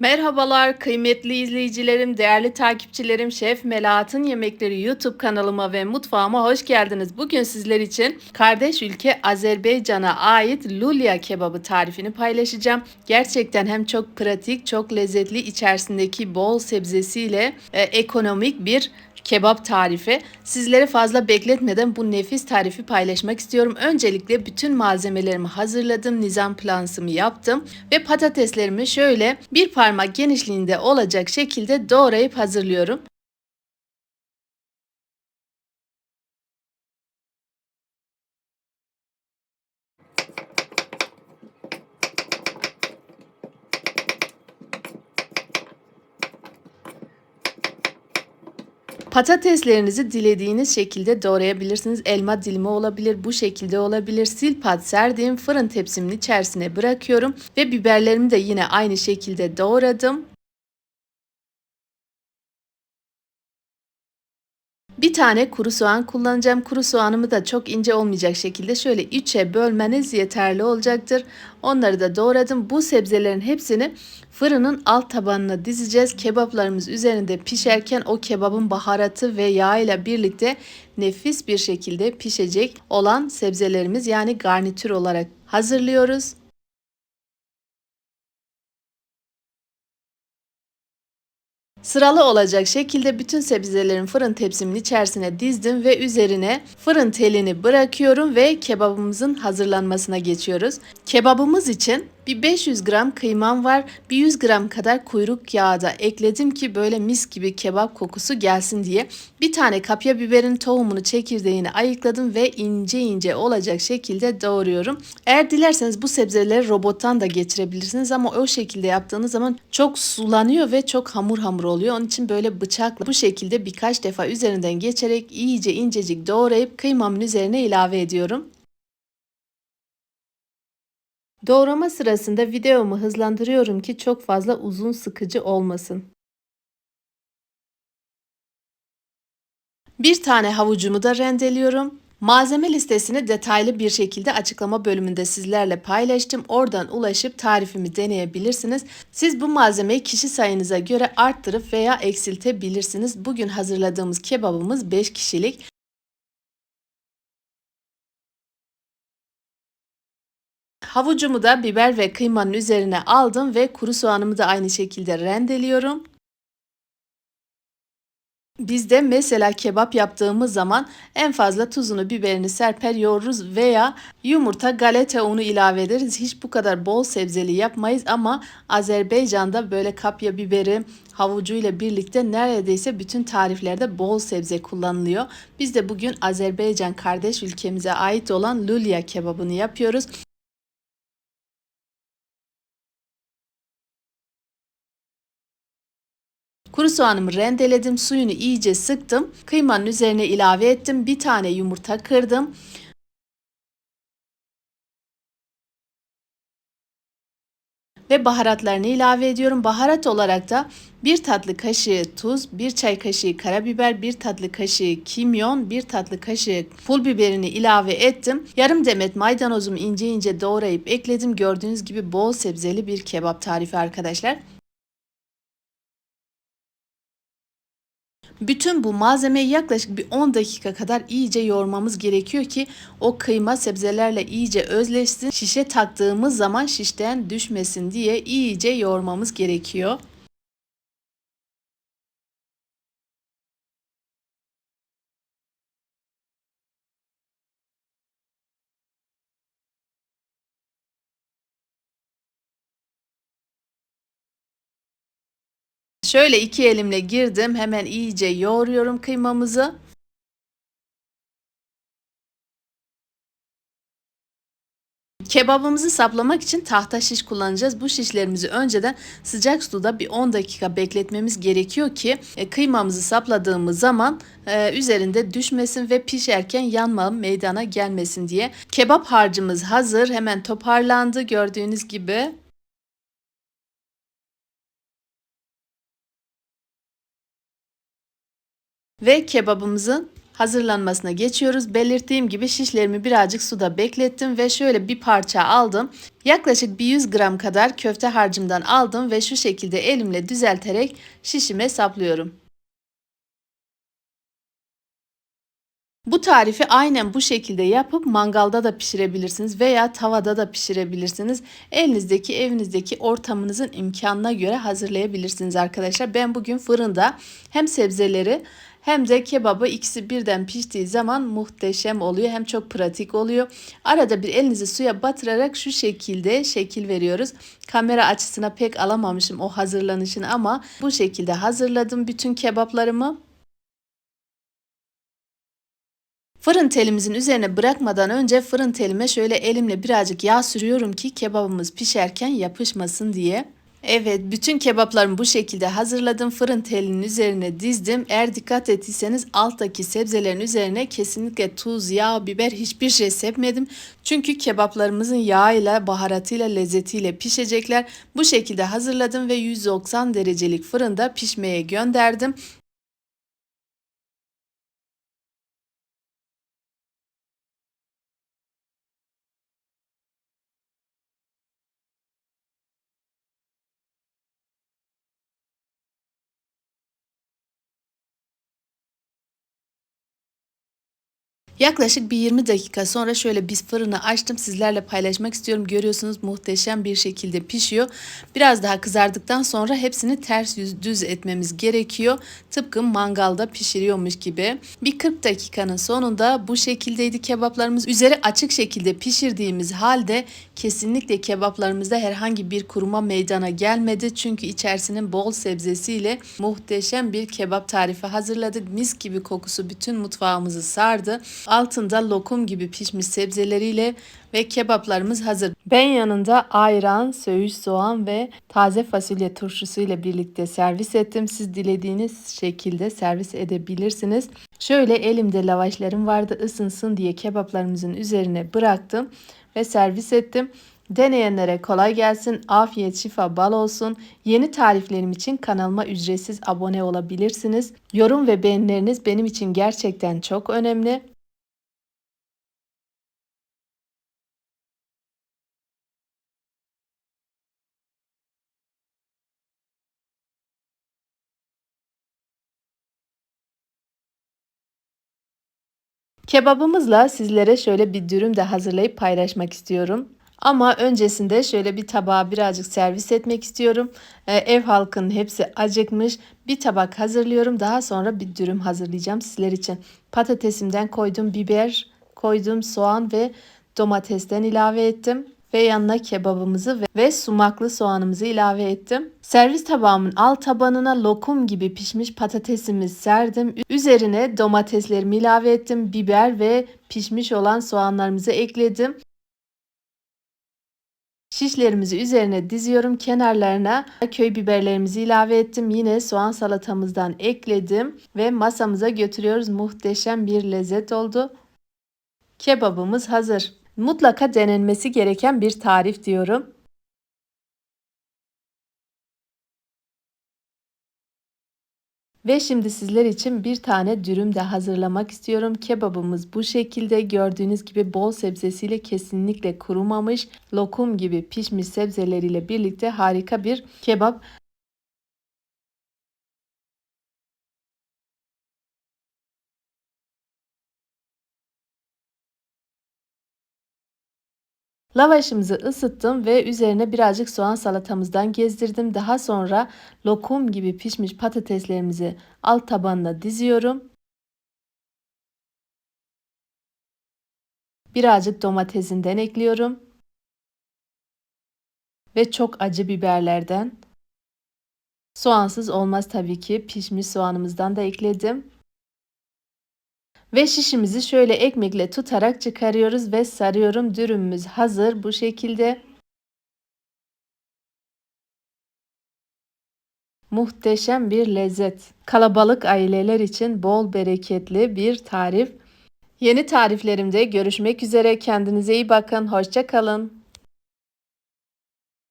Merhabalar kıymetli izleyicilerim, değerli takipçilerim. Şef Melahat'ın Yemekleri YouTube kanalıma ve mutfağıma hoş geldiniz. Bugün sizler için kardeş ülke Azerbaycan'a ait lulya kebabı tarifini paylaşacağım. Gerçekten hem çok pratik, çok lezzetli, içerisindeki bol sebzesiyle e, ekonomik bir kebap tarifi. Sizlere fazla bekletmeden bu nefis tarifi paylaşmak istiyorum. Öncelikle bütün malzemelerimi hazırladım. Nizam plansımı yaptım. Ve patateslerimi şöyle bir parmak genişliğinde olacak şekilde doğrayıp hazırlıyorum. Patateslerinizi dilediğiniz şekilde doğrayabilirsiniz. Elma dilimi olabilir, bu şekilde olabilir. Silpat serdiğim fırın tepsimin içerisine bırakıyorum ve biberlerimi de yine aynı şekilde doğradım. Bir tane kuru soğan kullanacağım. Kuru soğanımı da çok ince olmayacak şekilde şöyle üçe bölmeniz yeterli olacaktır. Onları da doğradım. Bu sebzelerin hepsini fırının alt tabanına dizeceğiz. Kebaplarımız üzerinde pişerken o kebabın baharatı ve yağ ile birlikte nefis bir şekilde pişecek olan sebzelerimiz yani garnitür olarak hazırlıyoruz. Sıralı olacak şekilde bütün sebzelerin fırın tepsimin içerisine dizdim ve üzerine fırın telini bırakıyorum ve kebabımızın hazırlanmasına geçiyoruz. Kebabımız için bir 500 gram kıymam var. Bir 100 gram kadar kuyruk yağı da ekledim ki böyle mis gibi kebap kokusu gelsin diye. Bir tane kapya biberin tohumunu çekirdeğini ayıkladım ve ince ince olacak şekilde doğruyorum. Eğer dilerseniz bu sebzeleri robottan da geçirebilirsiniz ama o şekilde yaptığınız zaman çok sulanıyor ve çok hamur hamur oluyor. Onun için böyle bıçakla bu şekilde birkaç defa üzerinden geçerek iyice incecik doğrayıp kıymamın üzerine ilave ediyorum. Doğrama sırasında videomu hızlandırıyorum ki çok fazla uzun sıkıcı olmasın. Bir tane havucumu da rendeliyorum. Malzeme listesini detaylı bir şekilde açıklama bölümünde sizlerle paylaştım. Oradan ulaşıp tarifimi deneyebilirsiniz. Siz bu malzemeyi kişi sayınıza göre arttırıp veya eksiltebilirsiniz. Bugün hazırladığımız kebabımız 5 kişilik. Havucumu da biber ve kıymanın üzerine aldım ve kuru soğanımı da aynı şekilde rendeliyorum. Bizde mesela kebap yaptığımız zaman en fazla tuzunu biberini serper yoğururuz veya yumurta galeta unu ilave ederiz. Hiç bu kadar bol sebzeli yapmayız ama Azerbaycan'da böyle kapya biberi havucuyla birlikte neredeyse bütün tariflerde bol sebze kullanılıyor. Biz de bugün Azerbaycan kardeş ülkemize ait olan lulya kebabını yapıyoruz. Kuru soğanımı rendeledim, suyunu iyice sıktım. Kıymanın üzerine ilave ettim. Bir tane yumurta kırdım. ve baharatlarını ilave ediyorum. Baharat olarak da bir tatlı kaşığı tuz, bir çay kaşığı karabiber, bir tatlı kaşığı kimyon, bir tatlı kaşığı pul biberini ilave ettim. Yarım demet maydanozumu ince ince doğrayıp ekledim. Gördüğünüz gibi bol sebzeli bir kebap tarifi arkadaşlar. Bütün bu malzemeyi yaklaşık bir 10 dakika kadar iyice yoğurmamız gerekiyor ki o kıyma sebzelerle iyice özleşsin. Şişe taktığımız zaman şişten düşmesin diye iyice yoğurmamız gerekiyor. Şöyle iki elimle girdim. Hemen iyice yoğuruyorum kıymamızı. Kebabımızı saplamak için tahta şiş kullanacağız. Bu şişlerimizi önceden sıcak suda bir 10 dakika bekletmemiz gerekiyor ki e, kıymamızı sapladığımız zaman e, üzerinde düşmesin ve pişerken yanma meydana gelmesin diye. Kebap harcımız hazır. Hemen toparlandı gördüğünüz gibi. Ve kebabımızın hazırlanmasına geçiyoruz. Belirttiğim gibi şişlerimi birazcık suda beklettim ve şöyle bir parça aldım. Yaklaşık bir 100 gram kadar köfte harcımdan aldım ve şu şekilde elimle düzelterek şişime saplıyorum. Bu tarifi aynen bu şekilde yapıp mangalda da pişirebilirsiniz veya tavada da pişirebilirsiniz. Elinizdeki evinizdeki ortamınızın imkanına göre hazırlayabilirsiniz arkadaşlar. Ben bugün fırında hem sebzeleri hem de kebabı ikisi birden piştiği zaman muhteşem oluyor. Hem çok pratik oluyor. Arada bir elinizi suya batırarak şu şekilde şekil veriyoruz. Kamera açısına pek alamamışım o hazırlanışını ama bu şekilde hazırladım bütün kebaplarımı. Fırın telimizin üzerine bırakmadan önce fırın telime şöyle elimle birazcık yağ sürüyorum ki kebabımız pişerken yapışmasın diye. Evet bütün kebaplarımı bu şekilde hazırladım. Fırın telinin üzerine dizdim. Eğer dikkat ettiyseniz alttaki sebzelerin üzerine kesinlikle tuz, yağ, biber hiçbir şey sepmedim. Çünkü kebaplarımızın yağıyla, baharatıyla, lezzetiyle pişecekler. Bu şekilde hazırladım ve 190 derecelik fırında pişmeye gönderdim. Yaklaşık bir 20 dakika sonra şöyle bir fırını açtım. Sizlerle paylaşmak istiyorum. Görüyorsunuz muhteşem bir şekilde pişiyor. Biraz daha kızardıktan sonra hepsini ters yüz düz etmemiz gerekiyor. Tıpkı mangalda pişiriyormuş gibi. Bir 40 dakikanın sonunda bu şekildeydi kebaplarımız. Üzeri açık şekilde pişirdiğimiz halde kesinlikle kebaplarımızda herhangi bir kuruma meydana gelmedi. Çünkü içerisinin bol sebzesiyle muhteşem bir kebap tarifi hazırladık. Mis gibi kokusu bütün mutfağımızı sardı. Altında lokum gibi pişmiş sebzeleriyle ve kebaplarımız hazır. Ben yanında ayran, söğüş soğan ve taze fasulye turşusu ile birlikte servis ettim. Siz dilediğiniz şekilde servis edebilirsiniz. Şöyle elimde lavaşlarım vardı ısınsın diye kebaplarımızın üzerine bıraktım ve servis ettim. Deneyenlere kolay gelsin, afiyet şifa bal olsun. Yeni tariflerim için kanalıma ücretsiz abone olabilirsiniz. Yorum ve beğenileriniz benim için gerçekten çok önemli. Kebabımızla sizlere şöyle bir dürüm de hazırlayıp paylaşmak istiyorum. Ama öncesinde şöyle bir tabağa birazcık servis etmek istiyorum. Ee, ev halkının hepsi acıkmış. Bir tabak hazırlıyorum. Daha sonra bir dürüm hazırlayacağım sizler için. Patatesimden koydum biber, koydum soğan ve domatesten ilave ettim ve yanına kebabımızı ve sumaklı soğanımızı ilave ettim. Servis tabağımın alt tabanına lokum gibi pişmiş patatesimi serdim. Üzerine domateslerimi ilave ettim. Biber ve pişmiş olan soğanlarımızı ekledim. Şişlerimizi üzerine diziyorum. Kenarlarına köy biberlerimizi ilave ettim. Yine soğan salatamızdan ekledim ve masamıza götürüyoruz. Muhteşem bir lezzet oldu. Kebabımız hazır mutlaka denenmesi gereken bir tarif diyorum. Ve şimdi sizler için bir tane dürüm de hazırlamak istiyorum. Kebabımız bu şekilde gördüğünüz gibi bol sebzesiyle kesinlikle kurumamış. Lokum gibi pişmiş sebzeleriyle birlikte harika bir kebap. Lavaşımızı ısıttım ve üzerine birazcık soğan salatamızdan gezdirdim. Daha sonra lokum gibi pişmiş patateslerimizi alt tabanına diziyorum. Birazcık domatesinden ekliyorum. Ve çok acı biberlerden. Soğansız olmaz tabii ki. Pişmiş soğanımızdan da ekledim. Ve şişimizi şöyle ekmekle tutarak çıkarıyoruz ve sarıyorum. Dürümümüz hazır bu şekilde. Muhteşem bir lezzet. Kalabalık aileler için bol bereketli bir tarif. Yeni tariflerimde görüşmek üzere. Kendinize iyi bakın. Hoşça kalın.